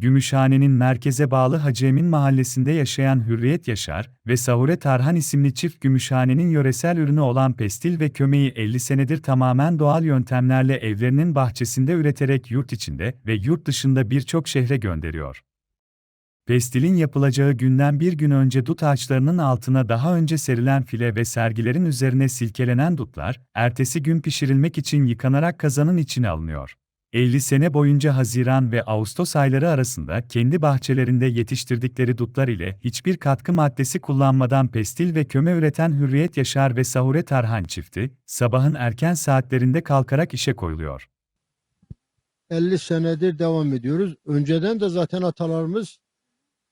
Gümüşhane'nin merkeze bağlı Hacı Emin mahallesinde yaşayan Hürriyet Yaşar ve Sahure Tarhan isimli çift Gümüşhane'nin yöresel ürünü olan pestil ve kömeği 50 senedir tamamen doğal yöntemlerle evlerinin bahçesinde üreterek yurt içinde ve yurt dışında birçok şehre gönderiyor. Pestilin yapılacağı günden bir gün önce dut ağaçlarının altına daha önce serilen file ve sergilerin üzerine silkelenen dutlar, ertesi gün pişirilmek için yıkanarak kazanın içine alınıyor. 50 sene boyunca Haziran ve Ağustos ayları arasında kendi bahçelerinde yetiştirdikleri dutlar ile hiçbir katkı maddesi kullanmadan pestil ve köme üreten Hürriyet Yaşar ve Sahure Tarhan çifti, sabahın erken saatlerinde kalkarak işe koyuluyor. 50 senedir devam ediyoruz. Önceden de zaten atalarımız,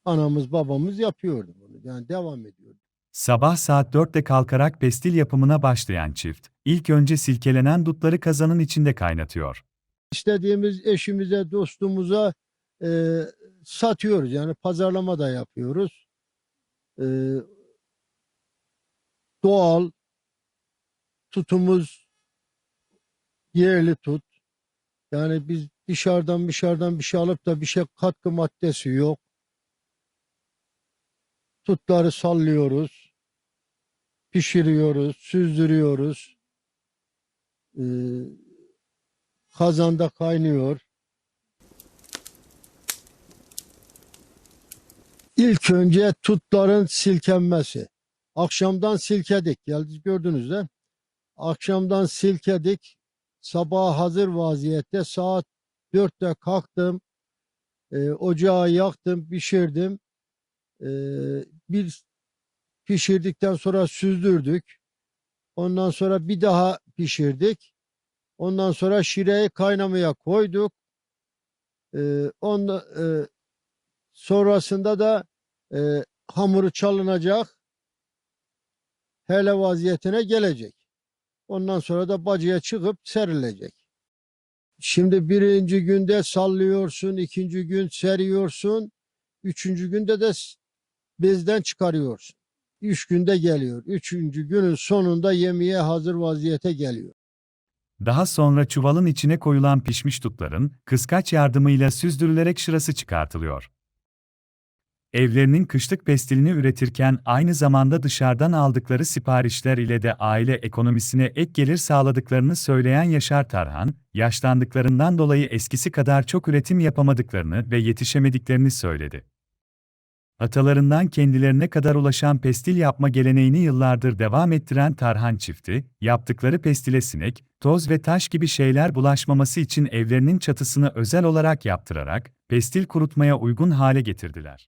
anamız, babamız yapıyordu bunu. Yani devam ediyordu. Sabah saat 4'te kalkarak pestil yapımına başlayan çift, ilk önce silkelenen dutları kazanın içinde kaynatıyor. İstediğimiz eşimize, dostumuza e, satıyoruz. Yani pazarlama da yapıyoruz. E, doğal tutumuz yerli tut. Yani biz dışarıdan dışarıdan bir şey alıp da bir şey katkı maddesi yok. Tutları sallıyoruz. Pişiriyoruz, süzdürüyoruz. Ee, kazanda kaynıyor. İlk önce tutların silkenmesi. Akşamdan silkedik. Geldi gördünüz de. Akşamdan silkedik. Sabah hazır vaziyette saat 4'te kalktım. Ee, ocağı yaktım, pişirdim. Ee, bir pişirdikten sonra süzdürdük. Ondan sonra bir daha pişirdik. Ondan sonra şireyi kaynamaya koyduk. Ee, onda, e, sonrasında da e, hamuru çalınacak. Hele vaziyetine gelecek. Ondan sonra da bacıya çıkıp serilecek. Şimdi birinci günde sallıyorsun, ikinci gün seriyorsun, üçüncü günde de bezden çıkarıyorsun. Üç günde geliyor. Üçüncü günün sonunda yemeğe hazır vaziyete geliyor. Daha sonra çuvalın içine koyulan pişmiş dutların, kıskaç yardımıyla süzdürülerek şırası çıkartılıyor. Evlerinin kışlık pestilini üretirken aynı zamanda dışarıdan aldıkları siparişler ile de aile ekonomisine ek gelir sağladıklarını söyleyen Yaşar Tarhan, yaşlandıklarından dolayı eskisi kadar çok üretim yapamadıklarını ve yetişemediklerini söyledi. Atalarından kendilerine kadar ulaşan pestil yapma geleneğini yıllardır devam ettiren Tarhan çifti, yaptıkları pestile sinek, toz ve taş gibi şeyler bulaşmaması için evlerinin çatısını özel olarak yaptırarak, pestil kurutmaya uygun hale getirdiler.